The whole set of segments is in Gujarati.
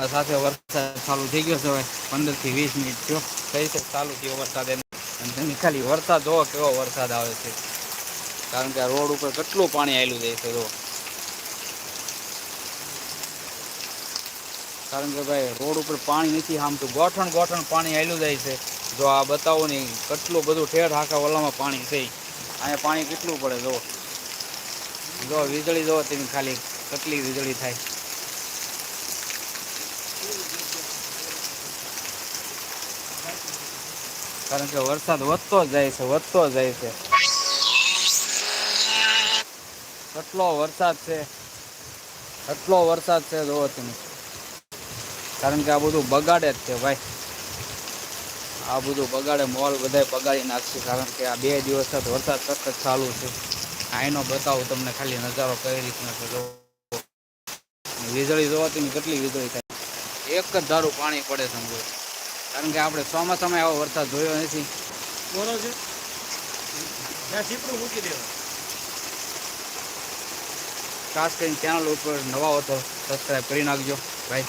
સાથે વરસાદ ચાલુ થઈ ગયો છે હવે પંદરથી વીસ મિનિટ થયો. થઈ છે, ચાલુ થયો વરસાદ તમે ખાલી વરસાદ જોવો કેવો વરસાદ આવે છે. કારણ કે આ રોડ ઉપર કેટલું પાણી આવેલું જાય છે જો. કારણ કે ભાઈ, રોડ ઉપર પાણી નથી આમતું ગોઠણ ગોઠણ પાણી આવેલું જાય છે. જો આ બતાવો ને કેટલું બધું ઠેર હાકા વલામાં પાણી છે. અહીંયા પાણી કેટલું પડે, જો. જો વીજળી જો તેની ખાલી કેટલી વીજળી થાય. કારણ કે વરસાદ વધતો જાય છે, વધતો જાય છે. કેટલો વરસાદ છે? કેટલો વરસાદ છે જોવો કારણ કે આ બધું બગાડે જ છે ભાઈ. આ બધું બગાડે, મોલ બધાય બગાડી નાખશે કારણ કે આ બે દિવસ વરસાદ સતત ચાલુ છે. આઈનો બતાવું તમને ખાલી નજારો કઈ રીતનો છે વીજળી જોવાથી કેટલી વીજળી થાય. એક જ ધારું પાણી પડે સમજો. કારણ કે આપણે ચોમાસામાં આવો વરસાદ જોયો નથી. બોલો છે? મૂકી દેવા. ખાસ કરીને ચેનલ ઉપર નવા હો તો સબસ્ક્રાઈબ કરી નાખજો ભાઈ.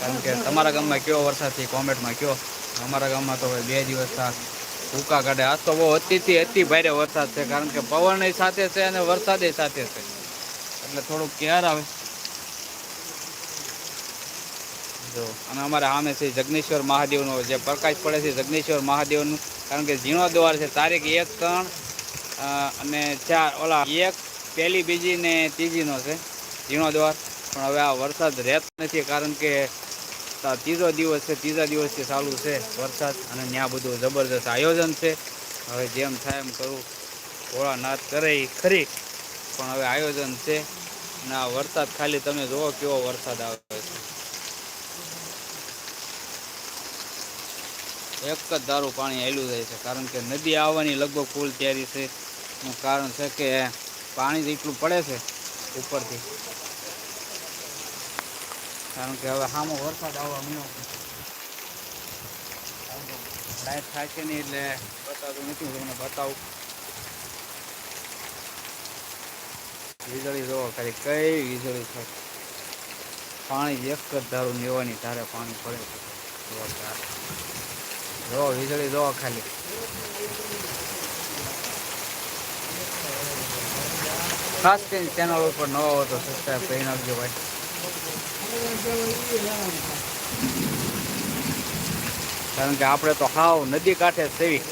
કારણ કે તમારા ગામમાં કેવો વરસાદ છે કોમેન્ટમાં કયો. અમારા ગામમાં તો બે દિવસ થા. ભૂકા કાઢે. આજ તો બહુ અતિથી અતિ ભારે વરસાદ છે કારણ કે પવન સાથે છે અને વરસાદ સાથે છે. એટલે થોડુંક ક્યાર આવે. જો અને અમારા સામે છે જગનેશ્વર મહાદેવનો જે પ્રકાશ પડે છે જગનેશ્વર મહાદેવનું, કારણ કે જીર્ણોદ્વાર છે, તારીખ એક ત્રણ અને ચાર, ઓલા એક, પહેલી, બીજી ને ત્રીજીનો છે જીર્ણોદ્વાર પણ હવે આ વરસાદ રહેતો નથી, કારણ કે ત્રીજો દિવસ છે, ત્રીજા દિવસથી ચાલુ છે વરસાદ અને ત્યાં બધું જબરદસ્ત આયોજન છે. હવે જેમ થાય એમ કરવું ભોળાનાથ કરે એ ખરી. પણ હવે આયોજન છે અને આ વરસાદ ખાલી તમે જુઓ કેવો વરસાદ આવે છે એક જ ધારું પાણી હેલું જાય છે. કારણ કે નદી આવવાની લગભગ ફૂલ તૈયારી છે. એનું કારણ છે કે પાણી જેટલું પડે છે ઉપરથી. કારણ કે હવે સામો વરસાદ આવવા મળ્યો લાઈટ થાય છે નહીં એટલે બતાવતું નથી, હું તમને બતાવું. વીજળી જોવો ખાલી કઈ વીજળી છે. પાણી એક જ ધારું લેવાની ધારે પાણી પડે છે. જોરદાર. જો, વીજળી જો ખાલી. ખાસ કરીને ચેનલ ઉપર નવા હો તો સબસ્ક્રાઈબ કરી ભાઈ. કારણ કે આપણે તો હાવ નદી કાંઠે સેવી.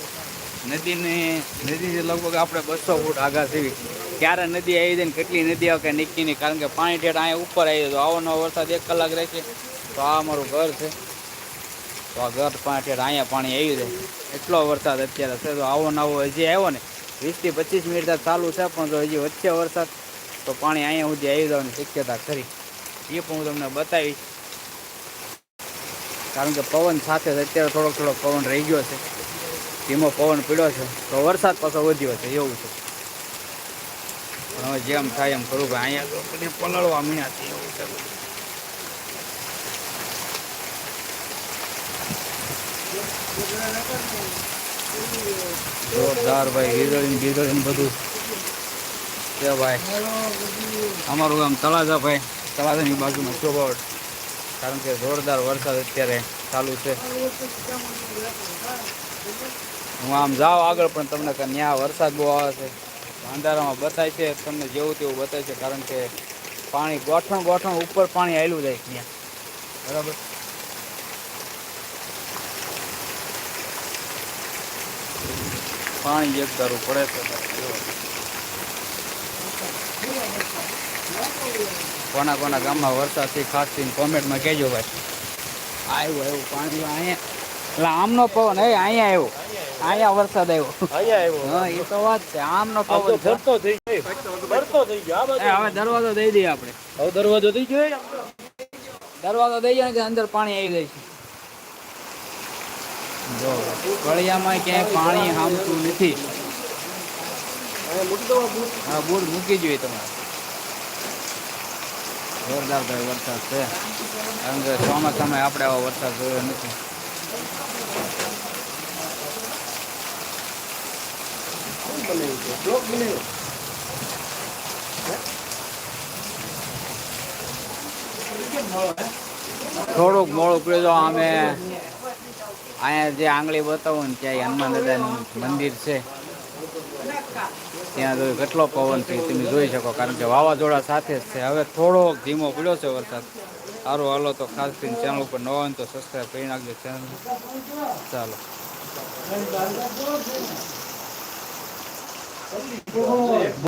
નદીની, નદીથી લગભગ આપણે બસો ફૂટ આગા સેવી. ક્યારે નદી આવી જાય કેટલી નદી આવે કે નહીં કારણ કે પાણી ઠેઠ અહીંયા ઉપર આવી જાય. તો આવો નવો વરસાદ એક કલાક રહેશે, તો આ અમારું ઘર છે. તો આ ગત પાંચ અહીંયા પાણી આવી જાય. એટલો વરસાદ અત્યારે છે. તો આવો નવો હજી આવ્યો ને. વીસથી પચીસ મિનિટ ચાલુ છે, પણ જો હજી વચ્ચે વરસાદ. તો પાણી અહીંયા સુધી આવી જવાની શક્યતા ખરી. એ પણ હું તમને બતાવીશ. કારણ કે પવન સાથે જ અત્યારે થોડોક થોડોક પવન રહી ગયો છે. ધીમો પવન પીડ્યો છે. તો વરસાદ પાછો વધ્યો છે, એવું છે. પણ હવે જેમ થાય એમ કરું કે અહીંયા પલળવા મીણા છે, એવું છે જોરદાર ભાઈ વીજળી ને બધું. છે ભાઈ, અમારું ગામ તળાજા ભાઈ. તળાજાની બાજુમાં ચોબાવટ કારણ કે જોરદાર વરસાદ અત્યારે ચાલુ છે. હું આમ જાઉં આગળ, પણ તમને કે ત્યાં વરસાદ બહુ આવે છે. અંધારામાં બતાય છે, તમને જેવું તેવું બતાય છે, કારણ કે પાણી ગોઠણ ગોઠણ ઉપર પાણી આવેલું જાય ત્યાં બરાબર? પાણી એક દારૂ પડે છે કોના કોના ગામમાં વરસાદથી ખાસ કરીને કોમેન્ટમાં કહેજો ભાઈ. આવ્યું આવ્યું પાણી અહીંયા. એટલે આમનો પવન હે અહીંયા આવ્યો. અહીંયા વરસાદ આવ્યો. અહીંયા આવ્યો. હા એ તો વાત છે આમનો પવન છે. ફરતો થઈ ગયો. ફરતો થઈ ગયો. એ હવે દરવાજો દઈ દઈએ આપણે. હવે દરવાજો થઈ ગયો દરવાજો દઈ જાય અંદર પાણી આવી જાય છે. જો કળિયામાં ક્યાંય પાણી હામતું નથી. અહીંયા મૂકી દો બૂટ. હા બોર્ડ મૂકી જોઈએ તમારે. જોરદાર ભાઈ વરસાદ છે. કારણ કે ચોમાસામાં આપણે આવો વરસાદ જોયો નથી. શું બનાવ્યું છે? બ્લોક બનાવ્યો હે? કેમ મળો હે થોડુંક મોડું પડ્યું તો અમે અહીંયા જે આંગળી બતાવું ને ત્યાં હનુમાન દાદાનું મંદિર છે. ત્યાં જો કેટલો પવન છે, તમે જોઈ શકો, કારણ કે વાવાઝોડા સાથે જ છે. હવે થોડોક ધીમો પડ્યો છે વરસાદ. સારું હાલો તો ખાસ કરીને ચેનલ ઉપર ન હોય તો સબસ્ક્રાઈબ કરી નાખજો ચેનલ ચાલો.